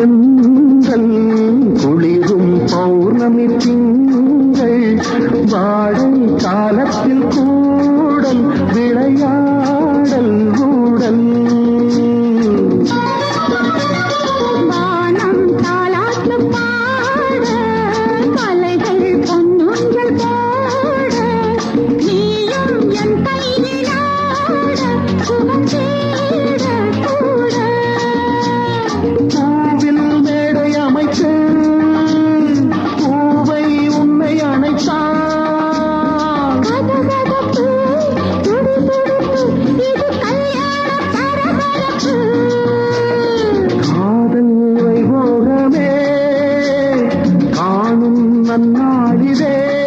செந்தல் குளிரும் பௌர்ணமி திங்கள் வாழும் காலத்தில் கூடல் அறிவே